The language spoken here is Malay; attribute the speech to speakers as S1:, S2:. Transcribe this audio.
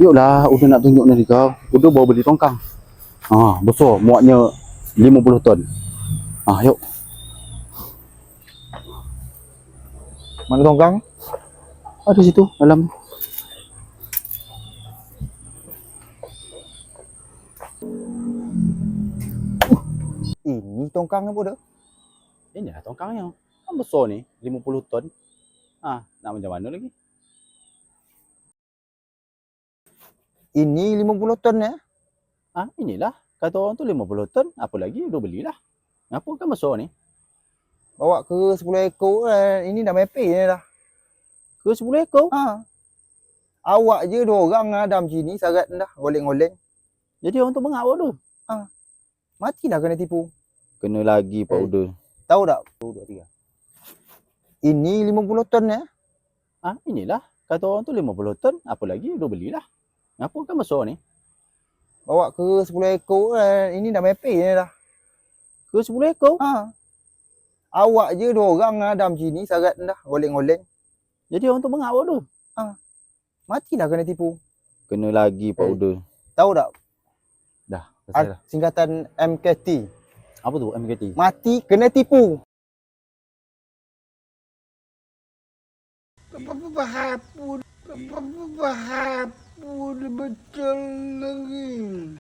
S1: Yuklah, udah nak tunjuk ni kau. Udah bawa beli tongkang. Ah, besar, muatnya 50 ton. Ah, yuk.
S2: Mana tongkang?
S1: Ada situ dalam.
S2: Ini tongkang apa dah?
S1: Ini lah tongkangnya. Kan besar ni, 50 ton. Ah, nak macam mana lagi?
S2: Ini 50 ton ya?
S1: Ah, inilah. Kata orang tu 50 ton, apa lagi? Udah belilah. Kenapa kan besar ni?
S2: Bawa ke 10 ekor eh. Ini dah mepek ni dah.
S1: Ke 10 ekor?
S2: Ha. Awak je dua orang ada macam ni sarat dah goleng-goleng.
S1: Jadi orang tu bengak tu.
S2: Matilah kena tipu.
S1: Kena lagi Pak
S2: Eh.
S1: Uda.
S2: Tahu tak? 1 2 3. Ini 50 ton ya?
S1: Ah, inilah. Kata orang tu 50 ton, apa lagi? Udah belilah. Kenapa kan besar ni?
S2: Bawa ke 10 ekor eh. Ini dah mepek ni dah.
S1: Ke 10 ekor?
S2: Ha. Awak je dua orang ada macam ni sarat dah goleng-goleng.
S1: Jadi orang tu bengak tu.
S2: Matilah kena tipu.
S1: Kena lagi Pak
S2: Eh.
S1: Uda.
S2: Tahu tak?
S1: Dah,
S2: Ar-
S1: dah.
S2: singkatan MKT.
S1: Apa tu MKT?
S2: Mati kena tipu.
S3: Bahapun, bahapun betul lagi.